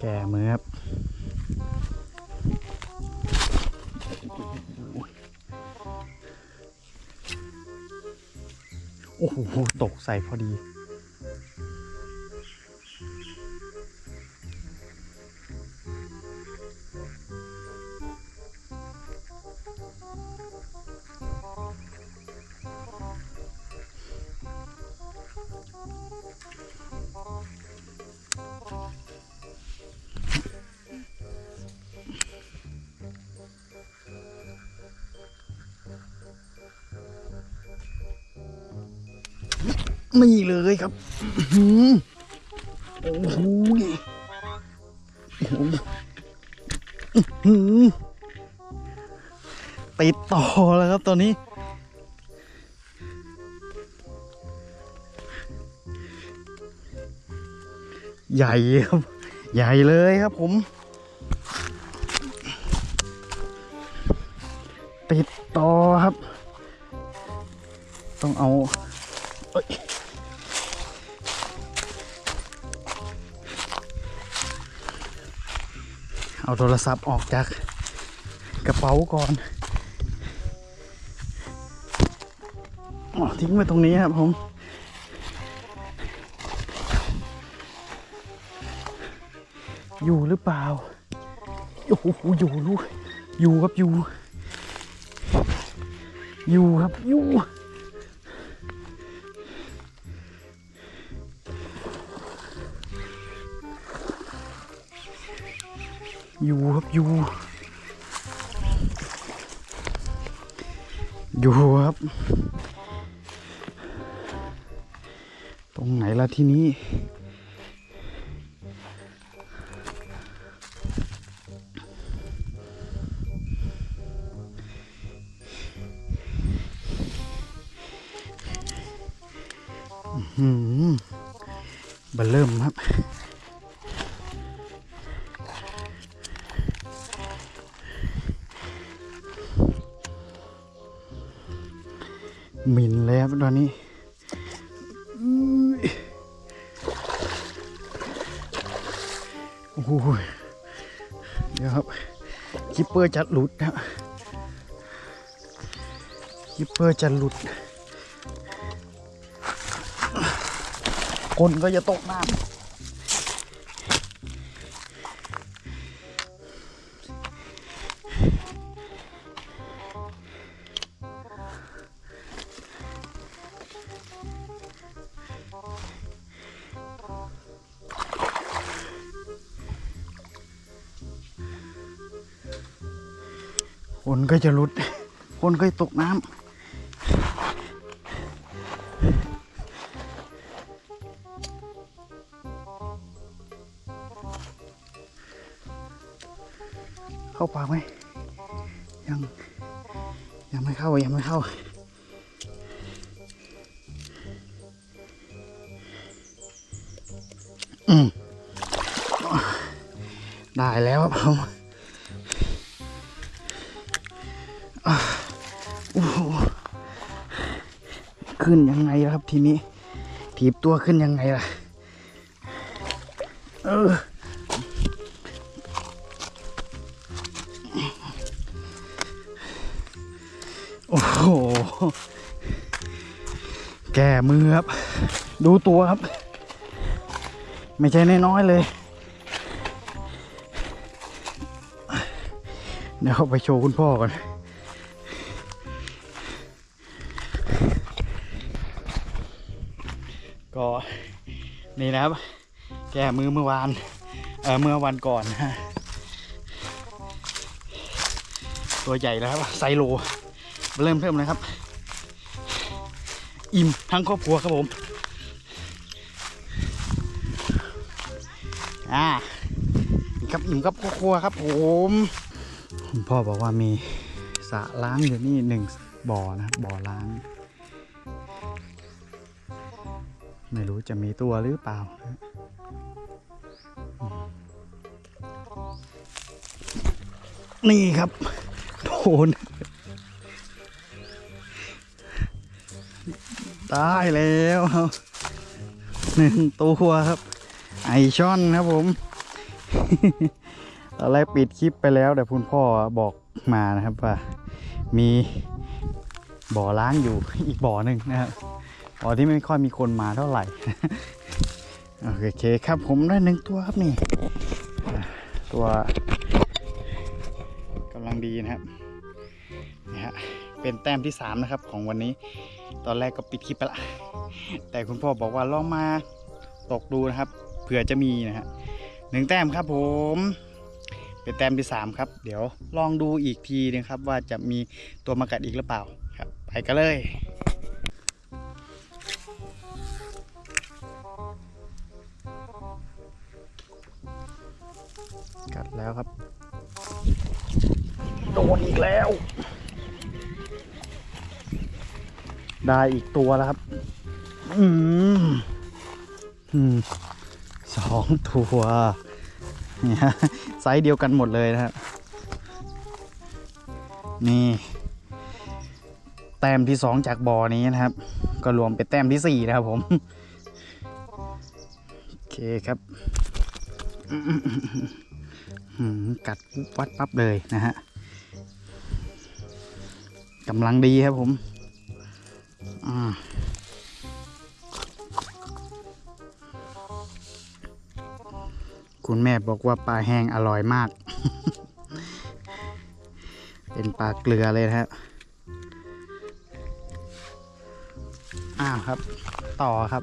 แก่มือครับโอ้โห ตกใส่พอดี นี่เลยครับอื้อหือโอ้โหโอ้โหติดต่อแล้วครับตอนนี้ ใหญ่ครับ ใหญ่เลยครับผม ติดต่อครับ ต้องเอา เอาโทรศัพท์ออกจากกระเป๋าก่อนออทิ้งไว้ตรงนี้ครับผม อยู่หรือเปล่า โอ้โห อยู่ลูก อยู่ครับอยู่ อยู่ครับอยู่ อยู่ครับอยู่อยู่ครับ ตรงไหนล่ะที่นี้หือบันเริ่มครับ หมิ่นแล้วตอนนี้โอ้โหเดี๋ยวครับคิปเปอร์จะหลุดนะกิปเปอร์จะหลุด คนก็จะตกน้ำ คนก็จะหลุด คนก็จะตกน้ำ เข้าปากไหม ยัง ยังไม่เข้า ยังไม่เข้าอืมได้แล้วครับผม ขึ้นยังไงครับทีนี้ ถีบตัวขึ้นยังไงล่ะ เออโอ้โห แก่มือครับ ดูตัวครับ ไม่ใช่น้อยๆเลย เดี๋ยวไปโชว์คุณพ่อก่อน ก็นี่นะครับ แก้มือเมื่อวานเออเมื่อวันก่อนนะฮะตัวใหญ่แล้วครับไซโล เริ่มเพิ่มเลยครับ อิ่มทั้งครอบครัวครับผม อ่าครับอิ่มกับครอบครัวครับผมคุณพ่อบอกว่ามีสระล้างอยู่นี่หนึ่งบ่อนะครับบ่อล้าง ไม่รู้จะมีตัวหรือเปล่าน,นี่ครับโดนได้แล้วหนึ่งตัวครับ ไอช่อนครับผมตอนแรกปิดคลิปไปแล้วแต่คุณพ่อบอกมานะครับว่า มีบ่อล้างอยู่อีกบ่อหนึ่งนะครับ บ่อที่ไม่ค่อยมีคนมาเท่าไหร่ โอเคครับผมได้หนึ่งตัวครับนี่ ตัวกำลังดีนะครับนี่ฮะเป็นแต้มที่สามนะครับของวันนี้ ตอนแรกก็ปิดคลิปไปละ แต่คุณพ่อบอกว่าลองมาตกดูนะครับ เผื่อจะมีนะฮะหนึ่งแต้มครับผม เป็นแต้มที่สามครับ เดี๋ยวลองดูอีกทีนะครับว่าจะมีตัวมากัดอีกหรือเปล่าครับ ไปกันเลย กัดแล้วครับ โดนอีกแล้ว ได้อีกตัวแล้วครับ อืมอืมสองตัวนี่ฮะไซส์เดียวกันหมดเลยนะครับ นี่ แต้มที่สองจากบ่อนี้นะครับ ก็รวมเป็นแต้มที่สี่นะครับผม โอเคครับอืม กัดปุ๊บวัดปั๊บเลยนะฮะกำลังดีครับผมคุณแม่บอกว่าปลาแห้งอร่อยมาก เป็นปลาเกลือเลยนะครับ อ้าวครับ ต่อครับ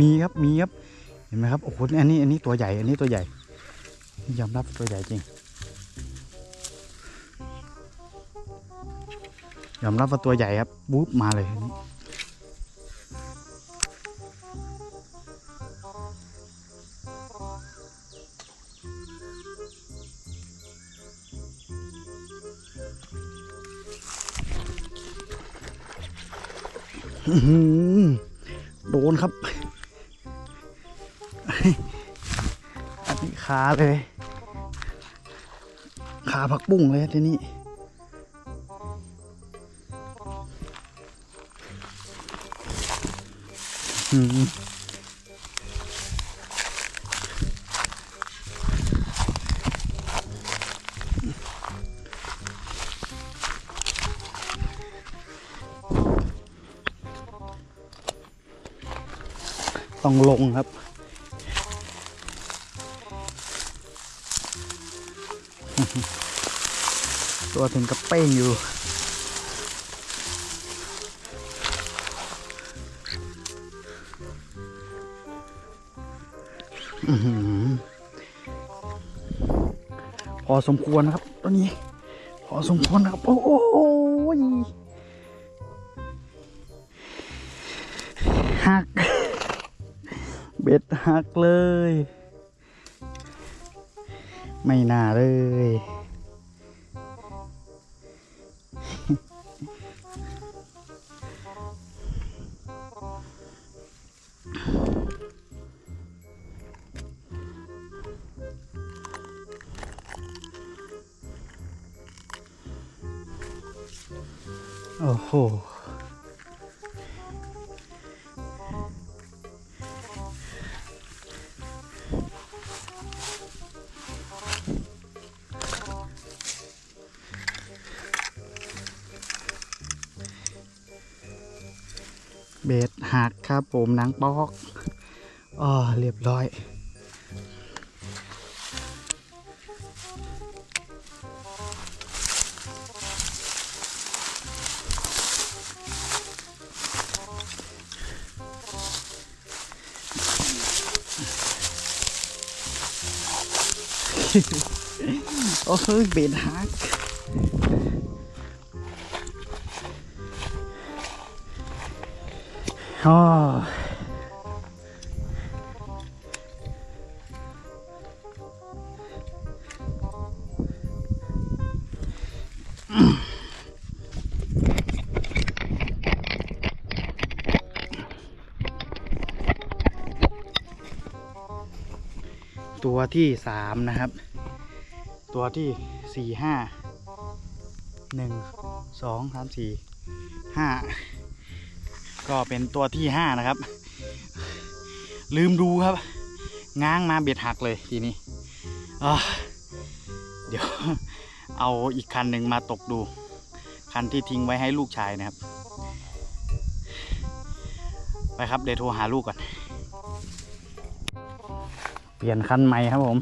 มีครับมีครับ เห็นไหมครับโอ้โหอันนี้อันนี้ตัวใหญ่ อันนี้ตัวใหญ่ยอมรับตัวใหญ่จริง ยอมรับว่าตัวใหญ่ครับบุ๊บมาเลยอันนี้อื้อหือ โดนครับอันนี้ขาเลย ขาผักบุ้งเลยทีนี้อืม ต้องลงครับ ตัวถึงกับเป้งอยู่พอสมควรนะครับตัวนี้ พอสมควรนะครับ โอ้โหยหัก เบ็ดหักเลย ไม่น่าเลย หักครับผมหนังปอกอ๋อเรียบร้อยโอ้ยเบนฮัก ตัวที่สามนะครับ ตัวที่สี่ห้าหนึ่งสองสามสี่ห้า ก็เป็นตัวที่ห้านะครับ ลืมดูครับ ง้างมาเบ็ดหักเลยทีนี้เดี๋ยวเอาอีกคันหนึ่งมาตกดู คันที่ทิ้งไว้ให้ลูกชายนะครับ ไปครับเดี๋ยวโทรหาลูกก่อน เปลี่ยนคันใหม่ครับผม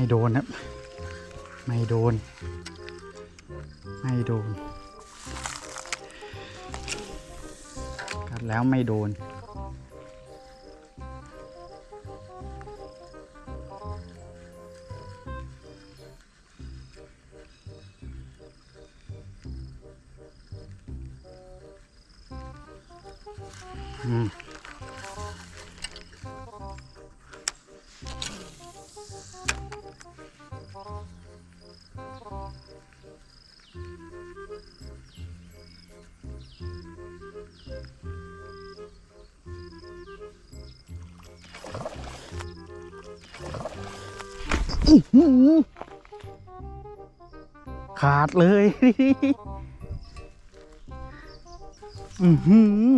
ไม่โดนครับ ไม่โดน ไม่โดน กัดแล้วไม่โดน อืม ขาดเลย อือหือ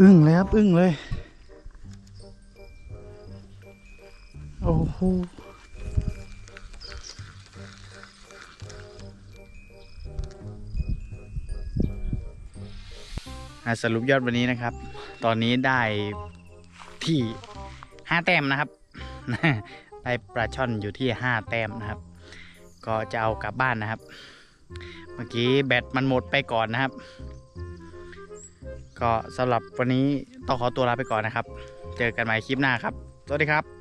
อึ้งเลยครับ อึ้งเลย โอ้โหสรุปยอดวันนี้นะครับ ตอนนี้ได้ที่ห้าแต้มนะครับ ได้ปลาช่อนอยู่ที่ห้าแต้มนะครับ ก็จะเอากลับบ้านนะครับ เมื่อกี้แบตมันหมดไปก่อนนะครับ ก็สำหรับวันนี้ต้องขอตัวลาไปก่อนนะครับ เจอกันใหม่คลิปหน้าครับ สวัสดีครับ